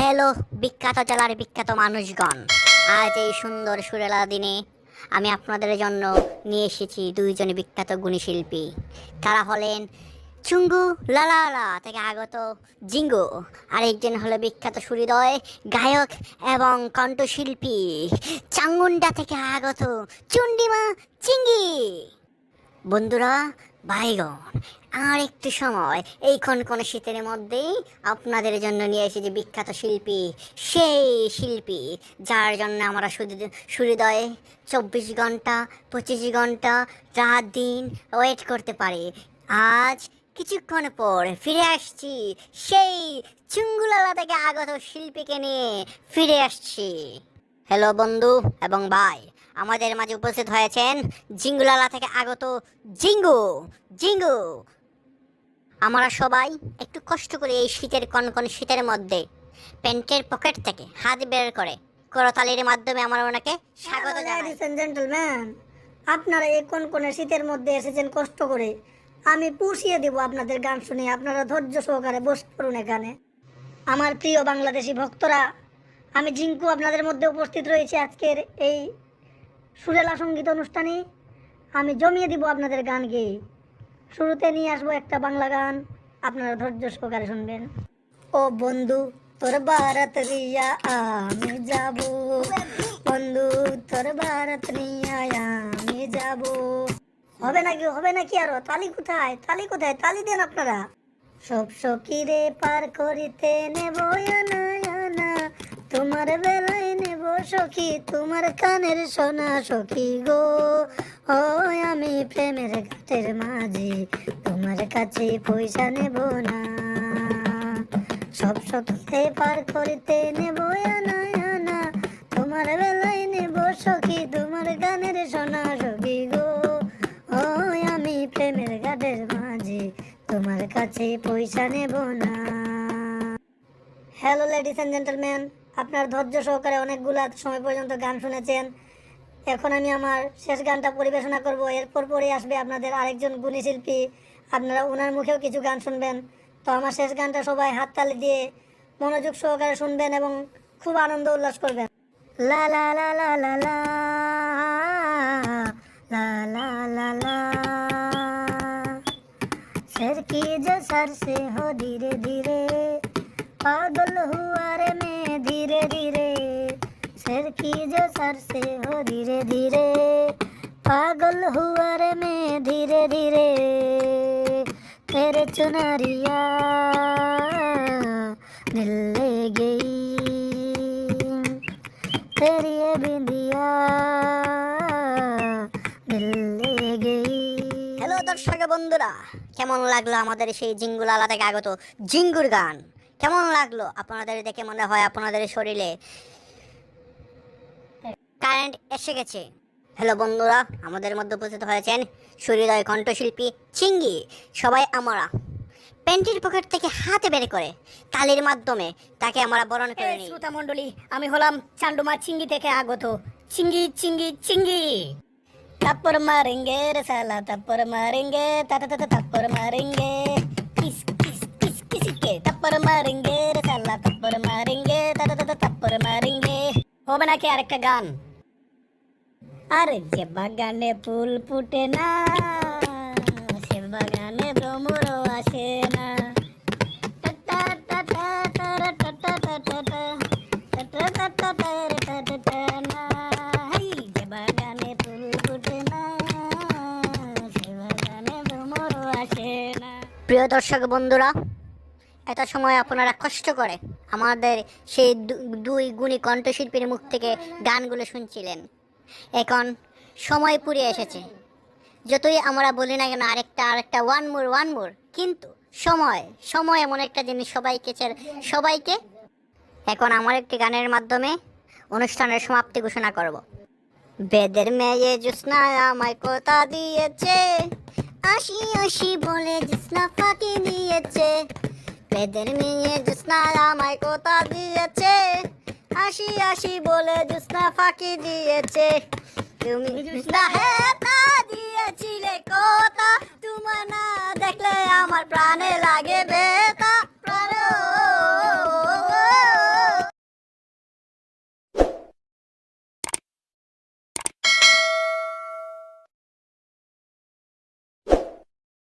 Hello বিখ্যাত জেলার বিখ্যাত মানুষগণ, আজ এই সুন্দর সুরেলা দিনে আমি আপনাদের জন্য নিয়ে এসেছি দুইজন বিখ্যাত গুণী শিল্পী। তারা হলেন চুঙ্গু লালালা থেকে আগত জিঙ্গু, আরেকজন হলো বিখ্যাত সুরিদয় গায়ক এবং কণ্ঠশিল্পী চাঙ্গুন্ডা থেকে আগত চুন্ডিমা চিঙ্গি বন্ধুরা ভাইগণ, আর একটু সময়। এই কোন শীতের মধ্যেই আপনাদের জন্য নিয়ে এসেছি বিখ্যাত শিল্পী, সেই শিল্পী, যার জন্য আমরা সূর্যোদয়ে চব্বিশ ঘণ্টা, পঁচিশ ঘণ্টা, রাত দিন ওয়েট করতে পারি। আজ কিছুক্ষণ পর ফিরে আসছি, সেই চুঙ্গুলালা থেকে আগত শিল্পীকে নিয়ে ফিরে আসছি। হ্যালো বন্ধু এবং ভাই আমাদের মাঝে উপস্থিত হয়েছেন জিঙ্গুলালা থেকে আগত জিঙ্গু জিঙ্গু। আমরা সবাই একটু কষ্ট করে এই শীতের কনকন শীতের মধ্যে প্যান্টের পকেট থেকে হাত বের করে করতালির মাধ্যমে আমরা ওনাকে স্বাগত জেন্টলম্যান আপনারা এই কোন কোন শীতের মধ্যে এসেছেন কষ্ট করে। আমি পুষিয়ে দেব আপনাদের গান শুনে আপনারা ধৈর্য সহকারে বসে পড়ুন এখানে। আমার প্রিয় বাংলাদেশি ভক্তরা আমি জিঙ্কু আপনাদের মধ্যে উপস্থিত রয়েছে আজকের এই সুরেলা সংগীত অনুষ্ঠানে আমি জমিয়ে দিব আপনাদের গান গেয়ে। শুরুতে নিয়ে আসব একটা বাংলা গান। আপনারা ধৈর্য সহকারে শুনবেন। ও বন্ধু, তোর ভারত রিয়া আমি যাব। বন্ধু, তোর ভারত রিয়া আমি যাব। হবে নাকি হবে নাকি আরও? তালি কোথায়? তালি কোথায়? তালি দেন আপনারা। সব সকিরে পার করিতে নেব না তোমার বেলায় সখী, তোমার কানের সোনা সখী গো। ও আমি প্রেমের ঘাটের মাঝে, তোমার কাছে পয়সা নেব না। সব সখীতে পার করিতে নেব আনা তোমার বেলায় নেব সখী, তোমার গানের সোনা সখী গো। ও আমি প্রেমের ঘাটের মাঝে, তোমার কাছে পয়সা নেব না। হ্যালো লেডিস অ্যান্ড জেন্টলম্যান আপনার ধৈর্য সহকারে অনেকগুলো সময় পর্যন্ত গান শুনেছেন এখন আমি আমার শেষ গানটা পরিবেশনা করব এরপর পরে আসবে আপনাদের আরেকজন গুণী শিল্পী আপনারা ওনার মুখেও কিছু গান শুনবেন তো আমার শেষ গানটা সবাই হাততালি দিয়ে মনোযোগ সহকারে শুনবেন এবং খুব আনন্দ উল্লাস করবেন লা লা লা লা লা লা লা লা লা লা सर की जो सर से हो धीरे धीरे पागल हुआ रे मैं धीरे धीरे सर की जो सर से हो धीरे धीरे पागल हुआ रे मैं धीरे धीरे तेरे चुनरिया दिल ले गई तेरी ये बिंदिया दिल ले गई হ্যালো দর্শক বন্ধুরা কেমন লাগলো আমাদের সেই জিঙ্গুলালা থেকে আগত জিঙ্গুর গান কেমন লাগল আপনাদের দেখে মনে হয় আপনাদের শরীরে? কারেন্ট এসে গেছে। হ্যালো বন্ধুরা আমাদের মধ্যে উপস্থিত হয়েছেন সূর্যোদয় কণ্ঠশিল্পী চিঙ্গি সবাই আমরা। প্যান্টির পকেট থেকে হাতে বের করে তালির মাধ্যমে তাকে আমরা বরণ করে নিই। শ্রোতা মণ্ডলী আমি হলাম চান্ডুমা চিঙ্গি থেকে আগত। চিঙ্গি চিঙ্গি চিঙ্গি। তাপ্পর মারেঙ্গে রে সালা তাপ্পর মারেঙ্গে তাতা তাতা তাপ্পর মারেঙ্গে। তাপ্পর মারেঙ্গে আরে ফুল ফুটে না আসে না প্রিয় দর্শক বন্ধুরা এত সময় আপনারা কষ্ট করে আমাদের সেই দুই গুণী কণ্ঠশিল্পীর মুখ থেকে গানগুলো শুনছিলেন। এখন সময় পুরিয়ে এসেছে। যতই আমরা বলি না কেন, আরেকটা আরেকটা ওয়ান মোর ওয়ান মোর কিন্তু সময় সময় এমন একটা জিনিস সবাইকে সবাইকে। এখন আমার একটি গানের মাধ্যমে অনুষ্ঠানের সমাপ্তি ঘোষণা করব। বেদের মেয়ে জুসনা আমায় কথা দিয়েছে, আসি আসি বলে জুসনা ফাঁকি দিয়েছে। বেদের নিয়ে জুসনা আমায় কোথা দিয়েছে? হাসি হাসি বলে জুসনা ফাঁকি দিয়েছে। তুমি জুসনা হেতা দিয়েছিলে কোথা? তোমার না দেখলে আমার প্রাণে লাগে বেতা